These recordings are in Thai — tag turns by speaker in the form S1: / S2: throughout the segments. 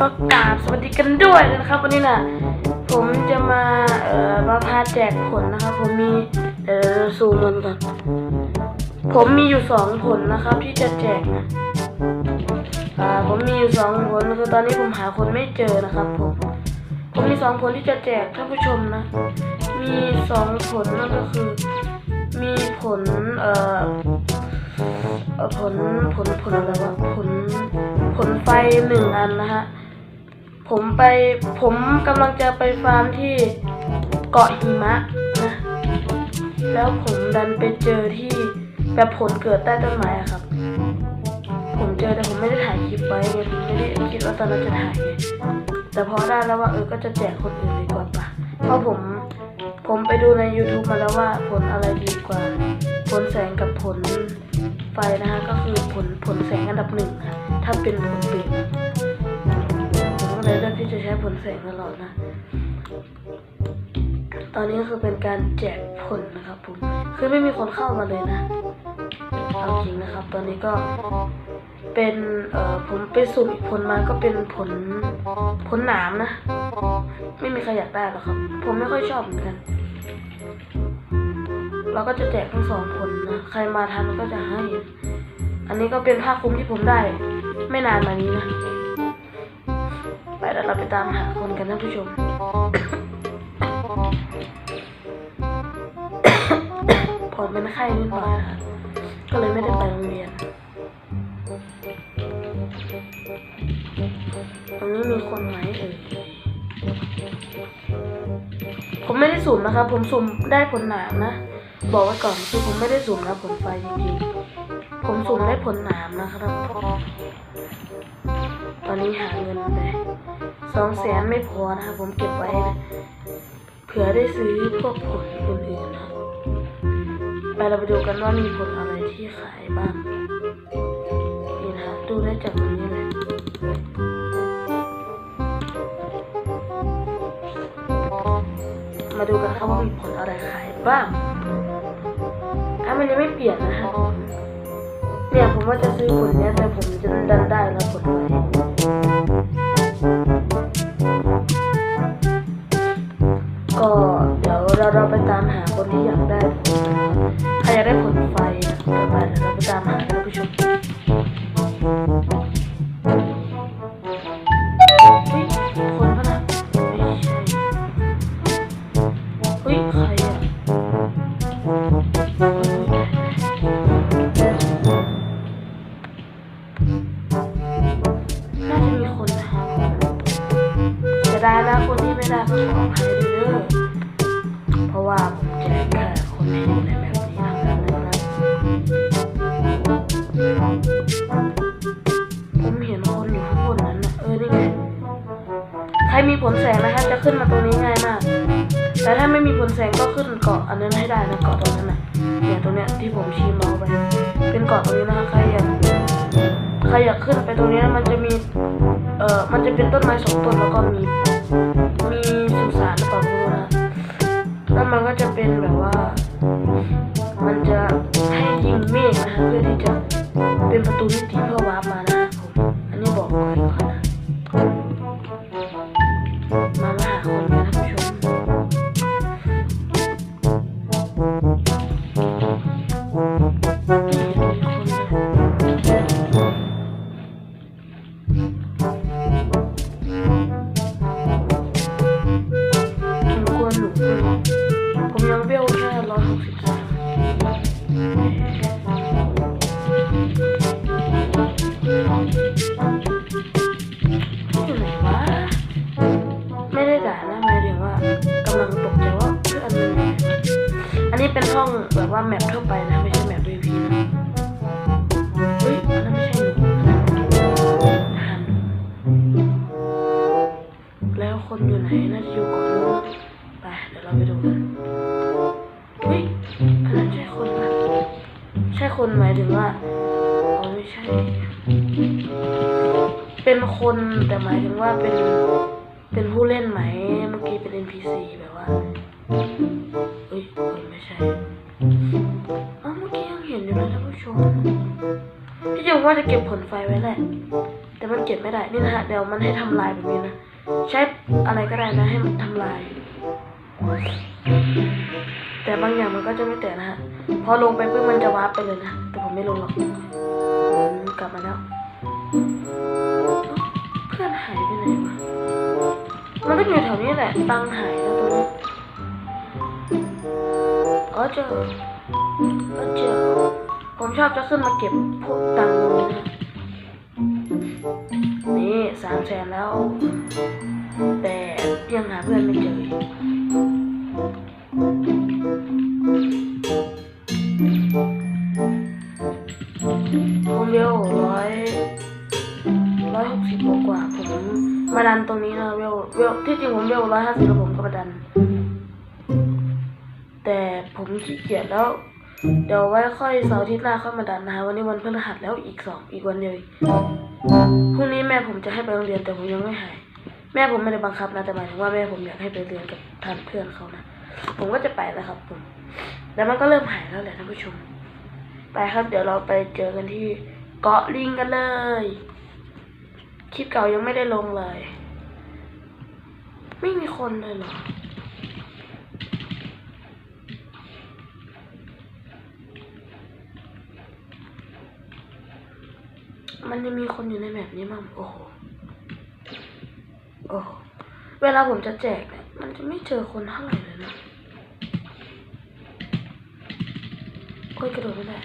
S1: ก็กราบสวัสดีกันด้วยนะครับ วันนี้นะผมจะมาเอ่อมาพาแจกผลนะครับ ผมมีเดี๋ยวซูมมันก่อนผมมีอยู่สองผลนะครับ ที่จะแจกนะอ่าผมมีอยู่สองผลคือตอนนี้ผมหาคนไม่เจอนะครับ ผมผมมีสองผลที่จะแจกท่านผู้ชมนะ มีสองผลนั่นก็คือ มีผลเอ่อเอ่อผลผลผลอะไรวะผลผลไฟหนึ่งอันนะฮะ ผมไปผมกำลังจะไปฟาร์มที่เกาะหิมะนะ แล้วผมดันไปเจอที่แบบผลเกิดใต้ต้นไม้อะครับ ผมเจอแต่ผมไม่ได้ถ่ายคลิปไว้ไงผมไม่ได้คิดว่าตอนนั้นจะถ่ายไงแต่พอได้แล้วว่าเออก็จะแจกคนอื่นดีกว่าปะเพราะผมผมไปดูใน YouTube มาแล้วว่าผลอะไรดีกว่า ผลแสงกับผลไฟนะฮะก็คือผลผลแสงอันดับหนึ่งนะถ้าเป็นผลเปลี่ยน ที่จะใช้ผลแสงตลอดนะ ตอนนี้ก็คือเป็นการแจกผลนะครับผม คือไม่มีคนเข้ามาเลยนะเอาจริงนะครับ ตอนนี้ก็เป็นเอ่อผมไปสุ่มผลมาก็เป็นผลผลหนามนะ ไม่มีใครอยากได้หรอกครับ ผมไม่ค่อยชอบเหมือนกัน เราก็จะแจกทั้งสองผลนะ ใครมาทันก็จะให้ อันนี้ก็เป็นผ้าคลุมที่ผมได้ ไม่นานมานี้นะ เดี๋ยวเราไปตามหาคนกันนะผู้ชม ผมเป็นไข้นิดหน่อยนะคะก็เลยไม่ได้ไปโรงเรียน ตรงนี้มีคนไหมเอ่ยผมไม่ได้สุ่มนะครับ ผมสุ่มได้ผลหนามนะ บอกไว้ก่อนคือผมไม่ได้สุ่มนะผลไฟจริงๆผมสุ่มได้ผลหนามนะครับ ตอนนี้หาเงินไป สองแสนไม่พอนะครับผมเก็บไว้เผื่อได้ซื้อพวกผลอื่นๆนะไปเราไปดูกันว่ามีผลอะไรที่ขายบ้างนี่นะดูได้จากตรงนี้เลยมาดูกันครับว่ามีผลอะไรขายบ้างอันยังไม่เปลี่ยนนะฮะเนี่ยผมว่าจะซื้อผลเนี้ยแต่ผมจะดันได้แล้วผลไว้ เราไปตามหาคนที่อยากได้ใครอยากได้ผลไฟนะเดี๋ยวไปเราไปตามหาท่านผู้ชมเฮ้ยคนปะนะไม่ใช่เฮ้ยใครอะน่าจะมีคนนะจะได้นะคนที่ไม่ได้ก็ขออภัยด้วย ผลแสงนะครับจะขึ้นมาตรงนี้ง่ายมาก แต่ถ้าไม่มีผลแสงก็ขึ้นเกาะอันนั้นให้ได้นะเกาะตรงนั้นนะเนี่ยตรงเนี้ยที่ผมชี้เมาส์ไป เป็นเกาะตรงนี้นะคะใครอยากใครอยากขึ้นไปตรงนี้นะมันจะมี เอ่อ มันจะเป็นต้นไม้สองต้นแล้วก็มี มีสุสานหรือเปล่าไม่รู้นะแล้วมันก็จะเป็นแบบว่า มันจะให้ยิงเมฆนะคะเพื่อที่จะเป็นประตูมิติ ว่าแมปทั่วไปนะ ไม่ใช่แมป VP นะเฮ้ยอันนั้นไม่ใช่หนูหารหนูแล้วคนอยู่ไหนน่าจะอยู่ก่อนนู้นไปเดี๋ยวเราไปดูกันเฮ้ยอันนั้นใช่คนปะใช่คนหมายถึงว่าอ๋อไม่ใช่ เป็นคนแต่หมายถึงว่าเป็นเป็นผู้เล่นไหมเมื่อกี้เป็น NPC แบบว่า มื่อกี้ยังเห็นอยู่เลยท่านผู้ชมพี่จูว่าจะเก็บผลไฟไว้แหละ แต่มันเก็บไม่ได้ นี่นะฮะ เดี๋ยวมันให้ทำลายแบบนี้นะ ใช้อะไรก็ได้นะ ให้มันทำลาย แต่บางอย่างมันก็จะไม่แตะนะฮะ พอลงไปปุ๊บมันจะวาร์ปไปเลยนะ แต่ผมไม่ลงหรอกผมกลับมาแล้ว เพื่อนหายไปไหนวะ มันก็อยู่แถวนี้แหละ ตังค์หายแล้วตรงนี้อ๋อเจออ๋อเจอ ผมชอบจะขึ้นมาเก็บพวกตังค์นี่สามแสนแล้ว แต่ยังหาเพื่อนไม่เจอผมเวลร้อยร้อยหกสิบกว่าผมมาดันตรงนี้นะเวลเวลที่จริงผมเวลร้อยห้าสิบแล้วผมก็มาดัน แต่ผมขี้เกียจแล้ว เดี๋ยวไว้ค่อยเสาร์อาทิตย์หน้าค่อยมาดันนะคะวันนี้วันพฤหัสแล้วอีกสองอีกวันเดียวพรุ่งนี้แม่ผมจะให้ไปโรงเรียนแต่ผมยังไม่หาย แม่ผมไม่ได้บังคับนะแต่หมายถึงว่าแม่ผมอยากให้ไปเรียนกับท่านเพื่อนเขานะผมก็จะไปแล้วครับผมแล้วมันก็เริ่มหายแล้วแหละท่านผู้ชม ไปครับ เดี๋ยวเราไปเจอกันที่เกาะลิงกันเลยคลิปเก่ายังไม่ได้ลงเลย ไม่มีคนเลยเหรอ มันจะมีคนอยู่ในแบบนี้มั้งโอ้โหโอ้โหเวลาผมจะแจกเนี่ยมันจะไม่เจอคนเท่าไหร่เลยนะโอ้ยกระโดดไม่ได้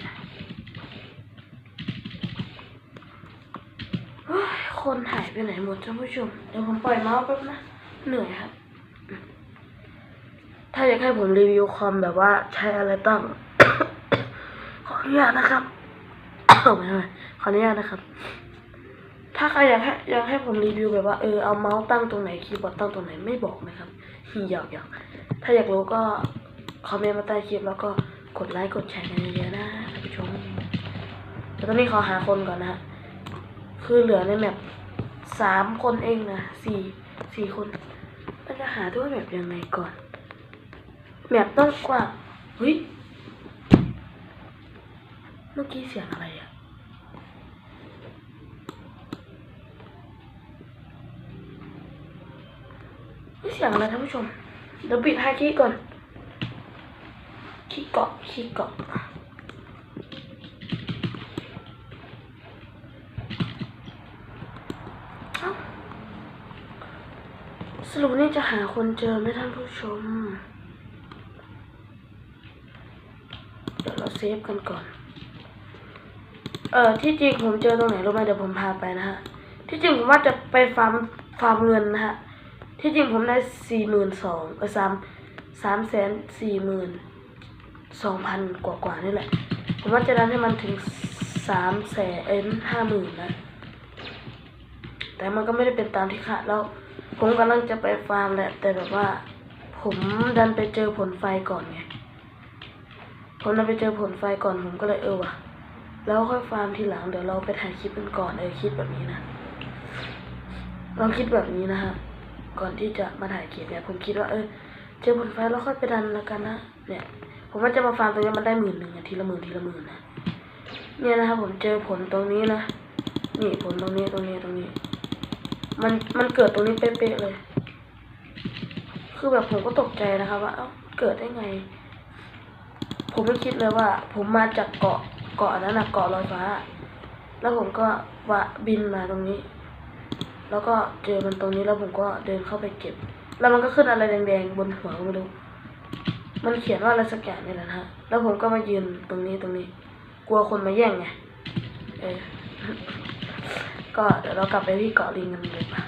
S1: คนหายไปไหนหมดท่านผู้ชม เดี๋ยวผมปล่อยเมาส์แป๊บนะ เหนื่อยครับ ถ้าอยากให้ผมรีวิวคอมแบบว่าใช้อะไรตั้ง ขออนุญาตนะครับ ไม่ไม่ ออนุญาตนะครับ ถ้าใครอยากให้อยากให้ผมรีวิวแบบว่าเออเอาเมาส์ตั้งตรงไหนคีย์บอร์ดตั้งตรงไหนไม่บอกนะครับหยอกหยอกถ้าอยากรู้ก็คอมเมนต์มาใต้คลิปแล้วก็กดไลค์กดแชร์กันเยอะๆนะท่านผู้ชมแต่ตอนนี้ขอหาคนก่อนนะฮะคือเหลือในแมปสามคนเองนะสี่สี่คนมันจะหาด้วยแบบยังไงก่อน แมปต้องกว้าเฮ้ย เมื่อกี้เสียงอะไรอะ เสียงอะไรท่านผู้ชม เดี๋ยวปิดฮาคีก่อนคีเกาะคีเกาะสรุปนี่จะหาคนเจอไหมท่านผู้ชม เดี๋ยวเราเซฟกันก่อน เออที่จริงผมเจอตรงไหนรู้ไหมเดี๋ยวผมพาไปนะฮะ ที่จริงผมว่าจะไปฟาร์มฟาร์มเงินนะฮะ ที่จริงผมได้สี่หมื่นสองเออสามสามแสนสี่หมื่นสองพันกว่ากว่าๆนี่แหละ ผมว่าจะดันให้มันถึงสามแสนห้าหมื่นนะ แต่มันก็ไม่ได้เป็นตามที่คาดแล้ว ผมกำลังจะไปฟาร์มแหละ แต่แบบว่า ผมดันไปเจอผลไฟก่อนไง ผมดันไปเจอผลไฟก่อนผมก็เลยเออว่ะ แล้วค่อยฟาร์มทีหลังเดี๋ยวเราไปถ่ายคลิปกันก่อนเออคิดแบบนี้นะลองคิดแบบนี้นะฮะ ก่อนที่จะมาถ่ายคลิปเนี่ยผมคิดว่าเออเจอผลไฟแล้วค่อยไปดันแล้วกันนะเนี่ย ผมว่าจะมาฟาร์มตรงนี้มันได้หมื่นหนึ่งทีละหมื่นทีละหมื่นนะเนี่ยนะครับผมเจอผลตรงนี้นะนี่ผลตรงนี้ตรงนี้ตรงนี้ มันมันเกิดตรงนี้เป๊ะๆเลย คือแบบผมก็ตกใจนะครับว่าเอ้าเกิดได้ไง ผมไม่คิดเลยว่า ผมมาจากเกาะเกาะนั้นนะเกาะลอยฟ้า แล้วผมก็ว่าบินมาตรงนี้ แล้วก็เจอมันตรงนี้แล้วผมก็เดินเข้าไปเก็บ แล้วมันก็ขึ้นอะไรแดงๆบนหัวก็ไม่รู้ มันเขียนว่าอะไรสักอย่างนี่แหละนะฮะ แล้วผมก็มายืนตรงนี้ตรงนี้ กลัวคนมาแย่งไง เออ ก็เดี๋ยวเรากลับไปที่เกาะลิงกันเลยปะ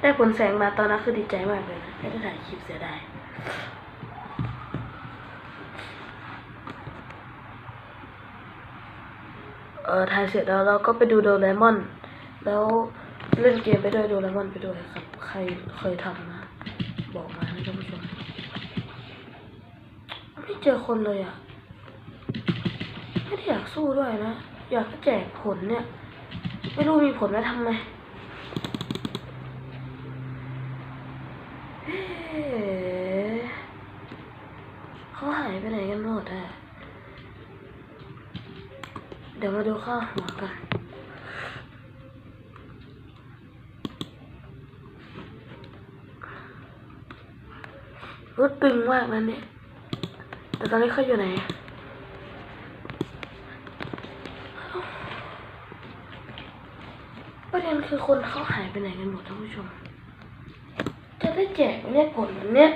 S1: ได้ผลแสงมาตอนนั้นคือดีใจมากเลยนะไม่ได้ถ่ายคลิปเสียดาย เออถ่ายเสร็จแล้วเราก็ไปดูโดเรมอน แล้วเล่นเกมไปด้วยโดเรมอนไปด้วยครับ ใครเคยทำนะ บอกมาให้ท่านผู้ชมไม่เจอคนเลยอะ ไม่ได้อยากสู้ด้วยนะ อยากแจกผลเนี่ย ไม่รู้มีผลไหมทำไมเอ๊ะเขาหายไปไหนกันหม เดี๋ยวมาดูข้าหัวกันรถตึงมากนะเนี่ย แต่ตอนนี้เขาอยู่ไหนประเด็นคือคนเขาหายไปไหนกันหมดท่านผู้ชม จะได้แจกเนี่ยผลมันเนี่ย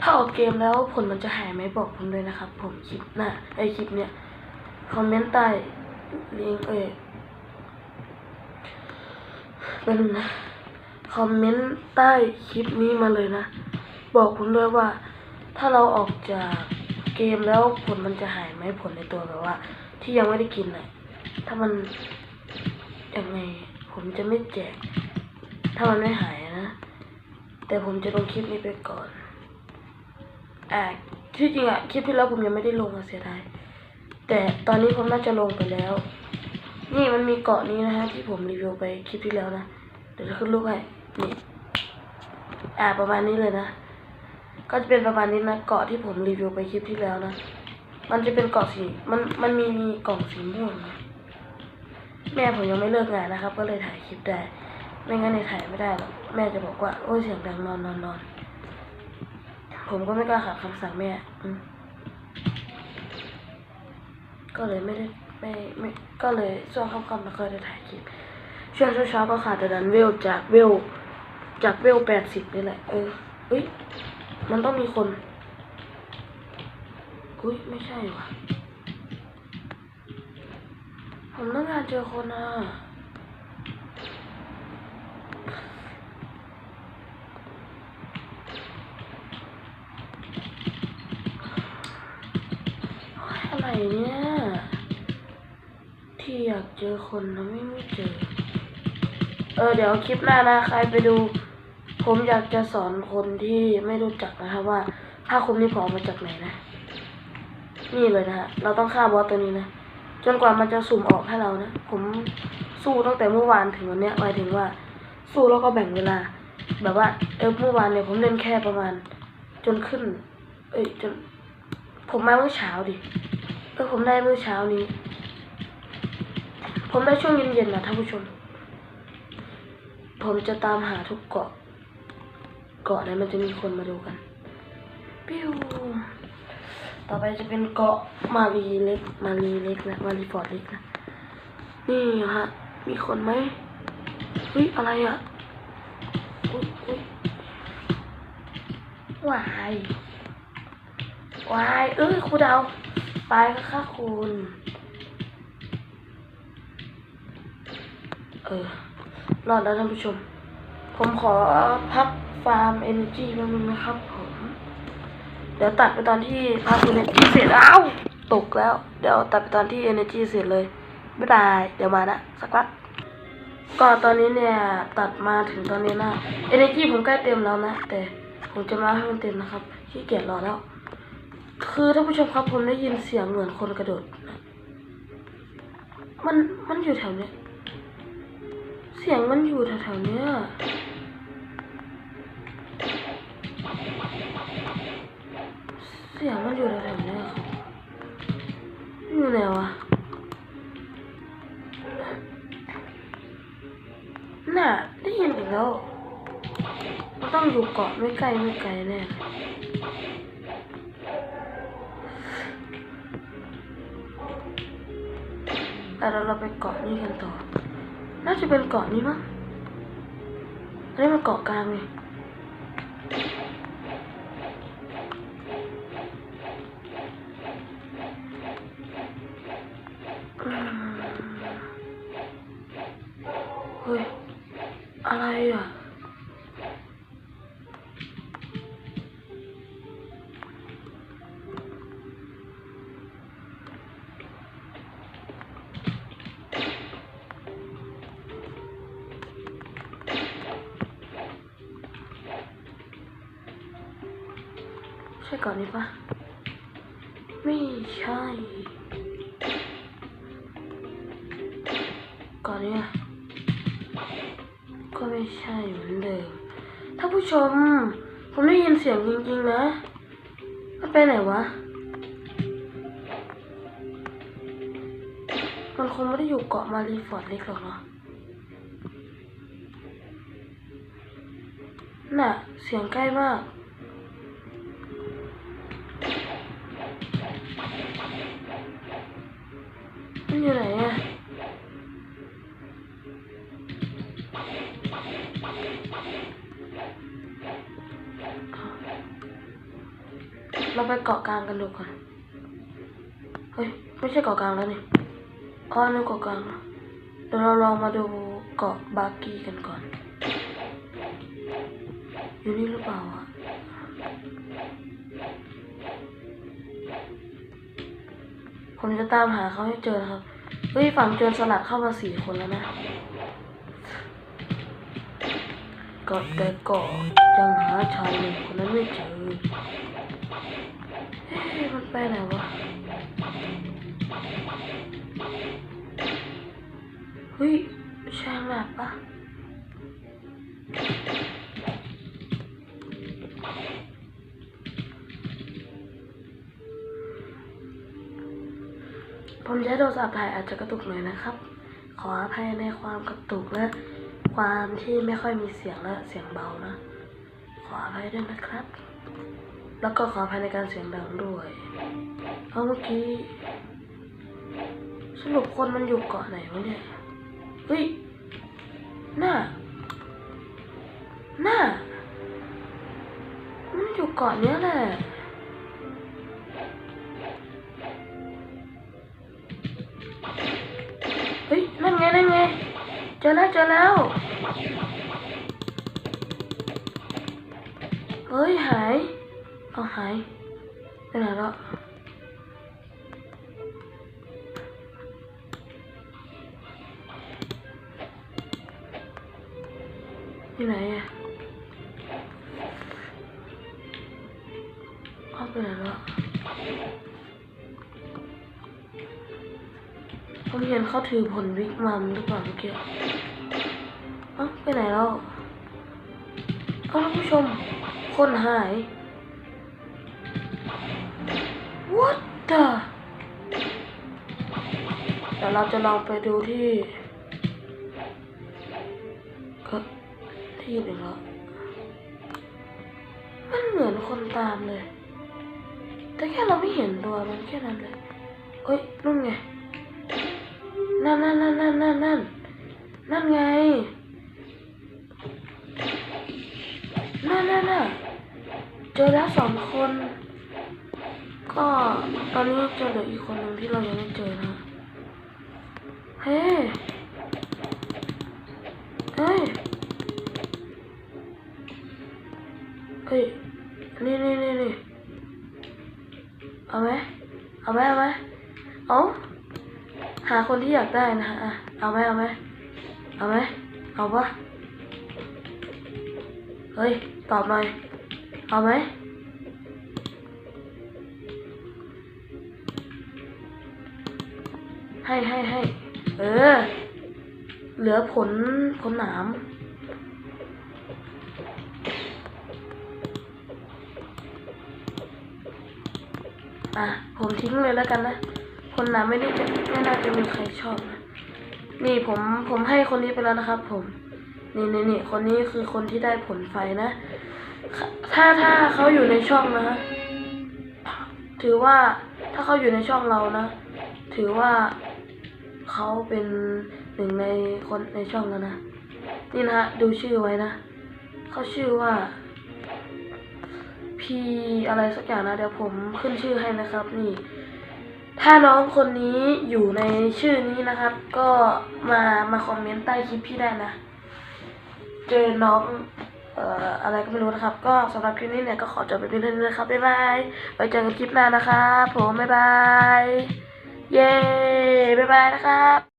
S1: ถ้าออกเกมแล้วผลมันจะหายไหมบอกผมเลยนะครับ ผมคลิปหน้าไอคลิปเนี้ย คอมเมนต์ใต้ลิงก์เอยเป็นนะคอมเมนต์ใต้คลิปนี้มาเลยนะ บอกผมด้วยว่า ถ้าเราออกจากเกมแล้วผลมันจะหายไหมผลในตัวแบบว่า ที่ยังไม่ได้กินน่ะถ้ามันยังไงผมจะไม่แจก ถ้ามันไม่หายนะ แต่ผมจะลงคลิปนี้ไปก่อนอ่าที่จริงอะคลิปที่แล้วผมยังไม่ได้ลงอะเสียดาย แต่ตอนนี้ผมน่าจะลงไปแล้ว นี่มันมีเกาะนี้นะฮะที่ผมรีวิวไปคลิปที่แล้วนะ เดี๋ยวจะขึ้นรูปให้ นี่ อ่าประมาณนี้เลยนะ ก็จะเป็นประมาณนี้นะเกาะที่ผมรีวิวไปคลิปที่แล้วนะ มันจะเป็นเกาะสี มัน มันมีมีกล่องสีม่วงนะแม่ผมยังไม่เลิกงานนะครับ ก็เลยถ่ายคลิปได้ ไม่งั้นเนี่ยถ่ายไม่ได้หรอก แม่จะบอกว่า โอ้ยเสียงดังนอนนอนนอน ผมก็ไม่กล้าขัดคำสั่งแม่ อืม ก็เลยไม่ได้ไม่ไม่ก็เลยช่วงค่ำๆไม่ค่อยได้ถ่ายคลิปช่วงเช้าๆก็ขาดแต่ดันเวลจากเวลจากเวลแปดสิบนี่แหละเออเฮ้ยมันต้องมีคนอุ้ยไม่ใช่ว่ะผมต้องการเจอคนอะ เจอคนนะไม่ไม่เจอ เออเดี๋ยวคลิปหน้านะใครไปดู ผมอยากจะสอนคนที่ไม่รู้จักนะครับว่าผ้าคลุมนี้ผมเอามาจากไหนนะ นี่เลยนะฮะเราต้องฆ่าบอสตัวนี้นะ จนกว่ามันจะสุ่มออกให้เรานะ ผมสู้ตั้งแต่เมื่อวานถึงวันนี้หมายถึงว่า สู้แล้วก็แบ่งเวลา แบบว่า เออเมื่อวานเนี่ยผมเล่นแค่ประมาณ จนขึ้น เอ้ยจน ผมมาเมื่อเช้าดิเออผมได้เมื่อเช้านี้ ผมได้ช่วงเย็นๆนะท่านผู้ชม ผมจะตามหาทุกเกาะ เกาะไหนมันจะมีคนมาดูกันปิ้วต่อไปจะเป็นเกาะมารีเล็ก มารีเล็กนะมารีฟอร์ดเล็กนะ นี่ฮะ มีคนไหมเฮ้ยอะไรอะอุ้ยอุ้ยวายวายเอ้ยครูดาวตายค่ะคุณ เออ รอดแล้วท่านผู้ชม ผมขอพักฟาร์มเอเนจีแป๊บนึงนะครับผม เดี๋ยวตัดไปตอนที่พักเอเนจีเสร็จอ้าวตกแล้ว เดี๋ยวตัดไปตอนที่เอเนจีเสร็จเลยบ๊ายบาย เดี๋ยวมานะสักพักก็ตอนนี้เนี่ยตัดมาถึงตอนนี้นะเอเนจีผมใกล้เต็มแล้วนะ แต่ผมจะมาให้มันเต็มนะครับขี้เกียจรอแล้ว คือท่านผู้ชมครับผมได้ยินเสียงเหมือนคนกระโดด มันมันอยู่แถวเนี้ย สียงมันอยู่แถวๆเนี้ยเสียงมันอยู่แถวๆเนี้ยครับอยู่ไหนวะน่ะได้ยินอีกแล้วมันต้องอยู่เกาะไม่ไกลไม่ไกลแน่แต่เราเราไปเกาะนี้กันต่อ น่าจะเป็นเกาะนี้มั้งอันนี้มันเกาะกลางไก่อนนี้ปะไม่ใช่ ก่อนเนี้ยก็ไม่ใช่เหมือนเดิมถ้าผู้ชม ผมได้ยินเสียงจริงๆนะ มันไปไหนวะ มันคงไม่ได้อยู่เกาะมารีฟอร์ดเล็กหรอกเนาะน่ะ เสียงใกล้มาก เราไปเกาะกลางกันดูก่อน เฮ้ย ไม่ใช่เกาะกลางแล้วนี่อ๋อนั่เกาะกลางเดี๋ยวเราลองมาดูเกาะบากีกันก่อน อยู่นี่หรือเปล่าอะผมจะตามหาเขาให้เจอนะครับ เฮ้ย ฝั่งโจรสลัดเข้ามาสี่คนแล้วนะเกาะแต่เกาะยังหาชายหนึ่งคนนั้นไม่เจอ มันไปไหนวะ เฮ้ยใช่แมปปะผมใช้โทรศัพท์ถ่ายอาจจะกระตุกหน่อยนะครับ ขออภัยในความกระตุกและความที่ไม่ค่อยมีเสียงและเสียงเบานะ ขออภัยด้วยนะครับ แล้วก็ขอภัยในการเสียงดังด้วยเพราะเมื่อกี้สรุปคนมันอยู่เกาะไหนวะเนี่ย เฮ้ย หน้า หน้า มันอยู่เกาะเนี้ยแหละเฮ้ย นั่นไง นั่นไง เจอแล้ว เจอแล้ว เฮ้ย หาย เอาหายไปไหนแล้วที่ไหนอะเข้าไปไหนแล้วผมเห็นเขาถือผลวิกมัมหรือเปล่าเมื่อกี้เอ้าไปไหนแล้วเอ้าท่านผู้ชม คนหาย what the เดี๋ยวเราจะลองไปดูที่ก็ที่หนึ่งแล้วมันเหมือนคนตามเลย แต่แค่เราไม่เห็นตัวมันแค่นั้นเลยเอ้ยนู่นไง นั่นนั่นนั่นนั่นนั่นนั่นนั่นไง นั่นนั่นน่ะเจอแล้วสองคน ก็ตอนนี้เจอเหลืออีกคนหนึ่งที่เรายังไม่เจอนะ เฮ้เฮ้ยเฮ้ยนี่นี่นี่นี่เอาไหมเอาไหมเอาไหมเอาหาคนที่อยากได้นะฮะอะเอาไหมเอาไหมเอาไหมเอาปะเฮ้ย ตอบหน่อย เอาไหม ให้ให้ให้เออ เหลือผลผลหนามอะผมทิ้งเลยแล้วกันนะ คนหนาไม่ได้จะไม่น่าจะมีใครชอบนะนี่ผมผมให้คนนี้ไปแล้วนะครับ ผม นี่นี่นี่คนนี้คือคนที่ได้ผลไฟนะ ถ้าถ้าเขาอยู่ในช่องนะ ถือว่าถ้าเขาอยู่ในช่องเรานะ ถือว่า เขาเป็นหนึ่งในคนในช่องแล้วนะ นี่นะฮะดูชื่อไว้นะ เขาชื่อว่าพีอะไรสักอย่างนะ เดี๋ยวผมขึ้นชื่อให้นะครับนี่ ถ้าน้องคนนี้อยู่ในชื่อนี้นะครับ ก็มามาคอมเมนต์ใต้คลิปพี่ได้นะ เจอน้องเอ่ออะไรก็ไม่รู้นะครับ ก็สำหรับคลิปนี้เนี่ยก็ขอจบไปเพียงเท่านี้นะครับ บ๊ายบาย ไว้เจอกันคลิปหน้านะครับ ผม บ๊ายบาย เย้ บ๊ายบายนะครับ